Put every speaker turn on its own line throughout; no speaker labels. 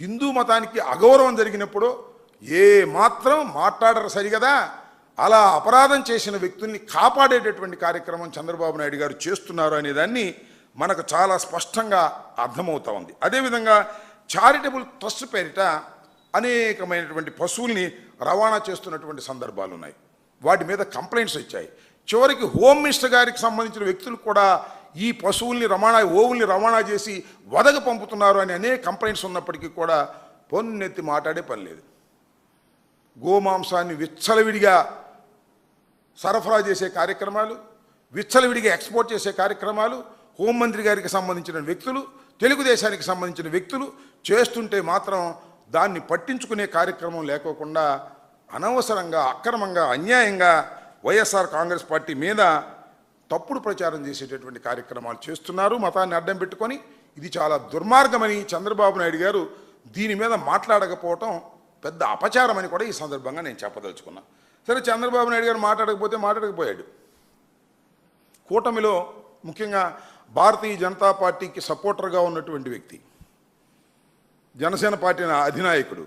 హిందూ మతానికి అగౌరవం జరిగినప్పుడు ఏ మాత్రం మాట్లాడరు సరిగదా? అలా అపరాధం చేసిన వ్యక్తుల్ని కాపాడేటటువంటి కార్యక్రమం చంద్రబాబు నాయుడు గారు చేస్తున్నారు అనేదాన్ని మనకు చాలా స్పష్టంగా అర్థమవుతా ఉంది. అదేవిధంగా చారిటబుల్ ట్రస్ట్ పేరిట అనేకమైనటువంటి పశువుల్ని రవాణా చేస్తున్నటువంటి సందర్భాలు ఉన్నాయి వాటి మీద కంప్లైంట్స్ వచ్చాయి. చివరికి హోమ్ మినిస్టర్ గారికి సంబంధించిన వ్యక్తులు కూడా ఈ పశువుల్ని రవాణా ఓవుల్ని రవాణా చేసి వదగ పంపుతున్నారు అని అనేక కంప్లైంట్స్ ఉన్నప్పటికీ కూడా పొన్నెత్తి మాట్లాడే పని లేదు. గోమాంసాన్ని విచ్చలవిడిగా సరఫరా చేసే కార్యక్రమాలు విచ్చలవిడిగా ఎక్స్పోర్ట్ చేసే కార్యక్రమాలు హోంమంత్రి గారికి సంబంధించిన వ్యక్తులు తెలుగుదేశానికి సంబంధించిన వ్యక్తులు చేస్తుంటే మాత్రం దాన్ని పట్టించుకునే కార్యక్రమం లేకోకుండా అనవసరంగా అక్రమంగా అన్యాయంగా వైఎస్ఆర్ కాంగ్రెస్ పార్టీ మీద తప్పుడు ప్రచారం చేసేటటువంటి కార్యక్రమాలు చేస్తున్నారు. మతాన్ని అడ్డం పెట్టుకొని ఇది చాలా దుర్మార్గమని చంద్రబాబు నాయుడు గారు దీని మీద మాట్లాడకపోవటం పెద్ద అపచారమని కూడా ఈ సందర్భంగా నేను చెప్పదలుచుకున్నా. సరే చంద్రబాబు నాయుడు గారు మాట్లాడకపోతే మాట్లాడకపోయాడు. కూటమిలో ముఖ్యంగా భారతీయ జనతా పార్టీకి సపోర్టర్గా ఉన్నటువంటి వ్యక్తి జనసేన పార్టీ అధినాయకుడు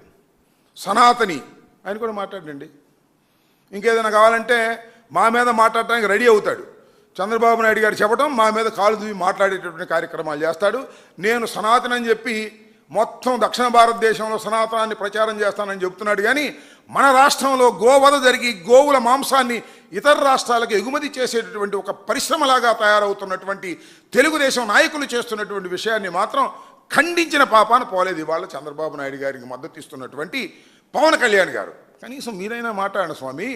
సనాతని ఆయన కూడా మాట్లాడండి. ఇంకేదైనా కావాలంటే మా మీద మాట్లాడటానికి రెడీ అవుతాడు. చంద్రబాబు నాయుడు గారు చెప్పడం మా మీద కాలు దువ్వి మాట్లాడేటటువంటి కార్యక్రమాలు చేస్తాడు. నేను సనాతనని చెప్పి మొత్తం దక్షిణ భారతదేశంలో సనాతనాన్ని ప్రచారం చేస్తానని చెప్తున్నాడు కానీ మన రాష్ట్రంలో గోవధ జరిగి గోవుల మాంసాన్ని ఇతర రాష్ట్రాలకు ఎగుమతి చేసేటటువంటి ఒక పరిశ్రమలాగా తయారవుతున్నటువంటి తెలుగుదేశం నాయకులు చేస్తున్నటువంటి విషయాన్ని మాత్రం ఖండించిన పాపాన పోలేదు ఇవాళ చంద్రబాబు నాయుడు గారికి మద్దతు ఇస్తున్నటువంటి పవన్ కళ్యాణ్ గారు. కనీసం మీరైనా మాట్లాడండి స్వామి.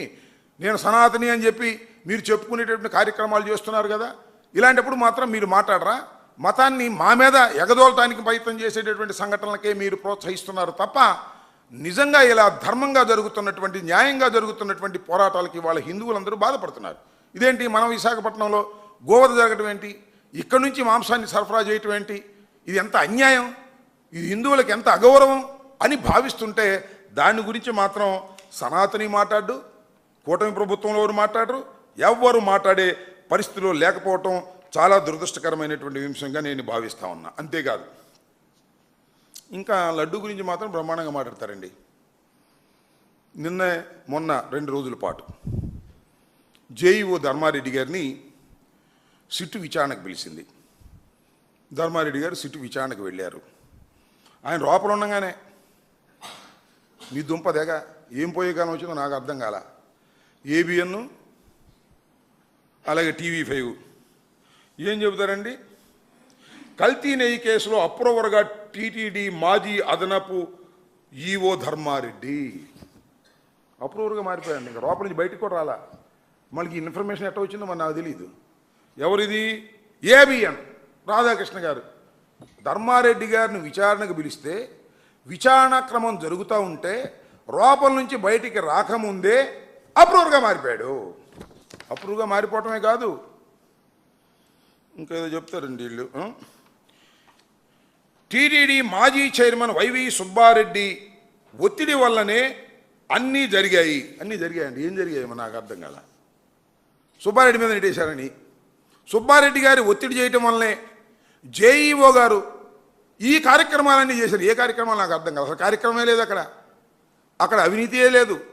నేను సనాతని అని చెప్పి మీరు చెప్పుకునేటటువంటి కార్యక్రమాలు చేస్తున్నారు కదా? ఇలాంటప్పుడు మాత్రం మీరు మాట్లాడరా? మతాన్ని మా మీద ఎగదోలటానికి ప్రయత్నం చేసేటటువంటి సంఘటనలకే మీరు ప్రోత్సహిస్తున్నారు తప్ప నిజంగా ఇలా ధర్మంగా జరుగుతున్నటువంటి న్యాయంగా జరుగుతున్నటువంటి పోరాటాలకి వాళ్ళ హిందువులందరూ బాధపడుతున్నారు. ఇదేంటి మనం విశాఖపట్నంలో గోవధ జరగడం ఏంటి? ఇక్కడి నుంచి మాంసాన్ని సరఫరా చేయటం ఏంటి? ఇది ఎంత అన్యాయం? ఇది హిందువులకు ఎంత అగౌరవం అని భావిస్తుంటే దాని గురించి మాత్రం సనాతని మాట్లాడు కూటమి ప్రభుత్వంలో ఎవరు మాట్లాడరు ఎవ్వరు మాట్లాడే పరిస్థితిలో లేకపోవటం చాలా దురదృష్టకరమైనటువంటి అంశంగా నేను భావిస్తా ఉన్నా. అంతేకాదు ఇంకా లడ్డు గురించి మాత్రం బ్రహ్మాండంగా మాట్లాడతారండి. నిన్న మొన్న రెండు రోజుల పాటు జేఈఓ ధర్మారెడ్డి గారిని సిట్టు విచారణకు పిలిచింది. ధర్మారెడ్డి గారు సిట్టు విచారణకు వెళ్ళారు. ఆయన లోపల ఉండగానే మీ దుంపదేగా ఏం పోయే కాలం వచ్చిందో నాకు అర్థం కాల. ఏబిఎన్ అలాగే టీవీ ఫైవ్. ఏం చెబుతారండి? కల్తీ నెయ్యి కేసులో అప్రూవర్గా టీటీడీ మాజీ అదనపు ఈఓ ధర్మారెడ్డి. అప్రూవర్గా మారిపోయాడు ఇంకా లోపల నుంచి బయటకు కూడా రాలా. మనకి ఈ ఇన్ఫర్మేషన్ ఎట్ట వచ్చిందో మరి నాకు తెలియదు ఎవరిది? ఏబిఎన్ రాధాకృష్ణ గారు. ధర్మారెడ్డి గారిని విచారణకు పిలిస్తే విచారణ క్రమం జరుగుతూ ఉంటే లోపల నుంచి బయటికి రాకముందే అప్రూవర్గా మారిపోయాడు. అప్రూవ్గా మారిపోవటమే కాదు. ఇంకేదో చెప్తారండి వీళ్ళు టీడీడీ మాజీ చైర్మన్ వైవి సుబ్బారెడ్డి ఒత్తిడి వల్లనే అన్నీ జరిగాయి. అన్నీ జరిగాయండి. ఏం జరిగాయి నాకు అర్థం కాల. సుబ్బారెడ్డి మీద నెట్టేశారని. సుబ్బారెడ్డి గారి ఒత్తిడి చేయటం వల్లనే జేఈఓ గారు ఈ కార్యక్రమాలన్నీ చేశారు. ఏ కార్యక్రమాలు నాకు అర్థం కాదు అసలు కార్యక్రమమే లేదు అక్కడ. అక్కడ అవినీతియే లేదు.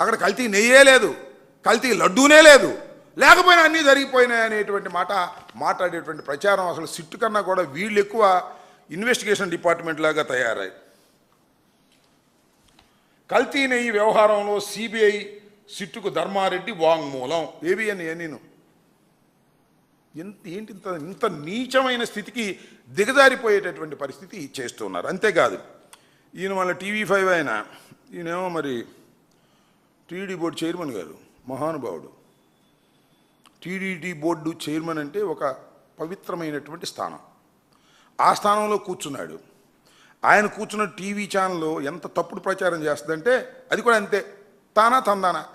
అక్కడ కల్తీ నెయ్యే లేదు. కల్తీ లడ్డూనే లేదు. లేకపోయినా అన్నీ జరిగిపోయినాయి అనేటువంటి మాట మాట్లాడేటువంటి ప్రచారం అసలు సిట్టు కన్నా కూడా వీళ్ళు ఎక్కువ ఇన్వెస్టిగేషన్ డిపార్ట్మెంట్ లాగా తయారై కల్తీ నెయ్యి వ్యవహారంలో సిబిఐ సిట్టుకు ధర్మారెడ్డి వాంగ్మూలం. అని నేను. ఎంత ఏంటి ఇంత ఇంత నీచమైన స్థితికి దిగజారిపోయేటటువంటి పరిస్థితి చేస్తున్నారు. అంతేకాదు ఈయన వాళ్ళ టీవీ ఫైవ్ అయినా ఈయనేమో మరి టీడీ బోర్డు చైర్మన్ గారు. మహానుభావుడు. టీడీటీ బోర్డు చైర్మన్ అంటే ఒక పవిత్రమైనటువంటి స్థానం. ఆ స్థానంలో కూర్చున్నాడు. ఆయన కూర్చున్న టీవీ ఛానల్లో ఎంత తప్పుడు ప్రచారం చేస్తుందంటే అది కూడా అంతే. తానా తందానా.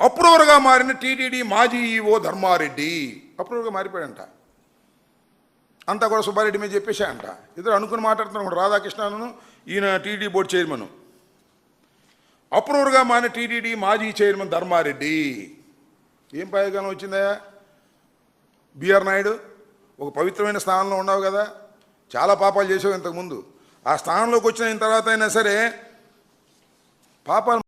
అప్రూవర్గా మారిన టీటీడీ మాజీ ఈఓ ధర్మారెడ్డి. అప్రూవర్గా మారిపోయాడంట. అంతా కూడా సుబ్బారెడ్డి మీద చెప్పేశాయంట ఇద్దరు అనుకుని మాట్లాడుతున్నాడు రాధాకృష్ణను ఈయన టీడీ బోర్డు చైర్మన్. అప్రూవర్గా మాన టీటీడీ మాజీ చైర్మన్ ధర్మారెడ్డి. ఏం ప్రయోజనం వచ్చిందా బిఆర్ నాయుడు ఒక పవిత్రమైన స్థానంలో ఉన్నావు కదా. చాలా పాపాలు చేసావు ఇంతకుముందు ఆ స్థానంలోకి వచ్చిన తర్వాత అయినా సరే పాపాలు